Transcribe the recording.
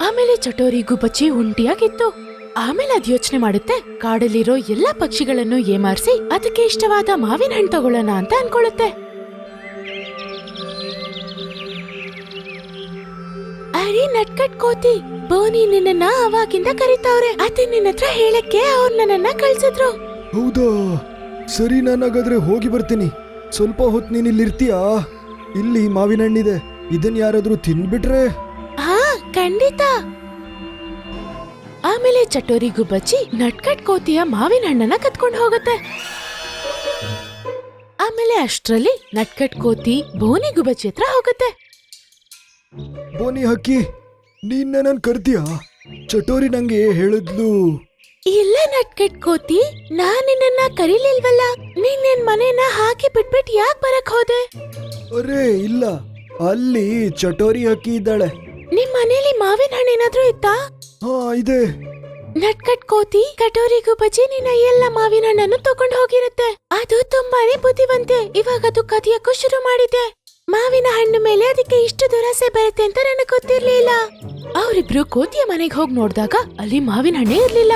ಆಮೇಲೆ ಚಟೋರಿ ಗುಬ್ಬಚ್ಚಿ ಉಂಟಿಯಾಗಿತ್ತು ಆಮೇಲೆ ಅದ್ ಯೋಚನೆ ಮಾಡುತ್ತೆ, ಕಾಡಲ್ಲಿರೋ ಎಲ್ಲಾ ಪಕ್ಷಿಗಳನ್ನು ಏಮಾರಿಸಿ ಅದಕ್ಕೆ ಇಷ್ಟವಾದ ಮಾವಿನ ಹಣ್ಣು ತಗೊಳ್ಳೋಣ ಅಂತ ಅನ್ಕೊಳ್ಳುತ್ತೆ. ಅರೆ ನಟ್ಕಟ್ ಕೋತಿ, ಬೋನಿ ನಿನ್ನ ಅವಾಗಿಂದ ಕರೀತಾವ್ರೆ. ಅದೇ ನಿನ್ನ ಹತ್ರ ಹೇಳಕ್ಕೆ ಅವ್ರು ನನ್ನನ್ನ ಕಳ್ಸಿದ್ರು. ಹೌದಾ? ಸರಿ ನಾನು ಹಾಗಾದ್ರೆ ಹೋಗಿ ಬರ್ತೀನಿ. ಸ್ವಲ್ಪ ಹೊತ್ತು ನೀನು ಇಲ್ಲಿರ್ತೀಯಾ? ಇಲ್ಲಿ ಮಾವಿನ ಹಣ್ಣಿದೆ. ಇದನ್ ಯಾರಾದ್ರೂ ತಿನ್ಬಿಟ್ರೆ? ಖಂಡಿತ. ಆಮೇಲೆ ಚಟೋರಿ ಗುಬ್ಬಚ್ಚಿ ನಟ್ಕಟ್ ಕೋತಿಯ ಮಾವಿನ ಹಣ್ಣನ್ನ ಕತ್ಕೊಂಡು ಹೋಗುತ್ತೆ. ಆಮೇಲೆ ಅಷ್ಟರಲ್ಲಿ ನಟ್ಕಟ್ ಕೋತಿ ಬೋನಿ ಗುಬ್ಬಚ್ಚಿ ಹತ್ರ ಹೋಗುತ್ತೆ. ಬೋನಿ ಹಕ್ಕಿ ನೀನ್ ನನ್ ಕರ್ತೀಯಾ? ಚಟೋರಿ ನಂಗೆ ಹೇಳಿದ್ಲು. ಇಲ್ಲ ನಟ್ಕಟ್ ಕೋತಿ ನಾನ್ ನಿನ್ನ ಕರೀಲಿಲ್ವಲ್ಲ? ನೀನ್ ನಿನ್ ಮನೇನ ಹಾಕಿ ಬಿಟ್ಬಿಟ್ ಯಾಕೆ ಬರಕ್ ಹೋದೆ? ಅರೇ ಇಲ್ಲ. ಅಲ್ಲಿ ಚಟೋರಿ ಹಕ್ಕಿ ಇದ್ದಾಳೆ. ಮನೇಲಿ ಮಾವಿನ ಹಣ್ಣು ಏನಾದ್ರೂ ಇತ್ತಾ? ಹಾ ಇದೆ. ನಟ್ಕಟ್ ಕೋತಿ ಕಟೋರಿಗೂ ಬಜೆ ನಿನ್ನ ಎಲ್ಲ ಮಾವಿನ ಹಣ್ಣನ್ನು ತಗೊಂಡು ಹೋಗಿರುತ್ತೆ. ಅದು ತುಂಬಾನೇ ಬುದ್ಧಿವಂತೆ. ಇವಾಗ ಅದು ಕದಿಯಕ್ಕೂ ಶುರು ಮಾಡಿದೆ. ಮಾವಿನ ಹಣ್ಣು ಮೇಲೆ ಅದಕ್ಕೆ ಇಷ್ಟು ದುರಾಸೆ ಬರುತ್ತೆ ಅಂತ ನನಗೆ ಗೊತ್ತಿರ್ಲಿಲ್ಲ. ಅವರಿಬ್ರು ಕೋತಿಯ ಮನೆಗೆ ಹೋಗಿ ನೋಡಿದಾಗ ಅಲ್ಲಿ ಮಾವಿನ ಹಣ್ಣೇ ಇರ್ಲಿಲ್ಲ.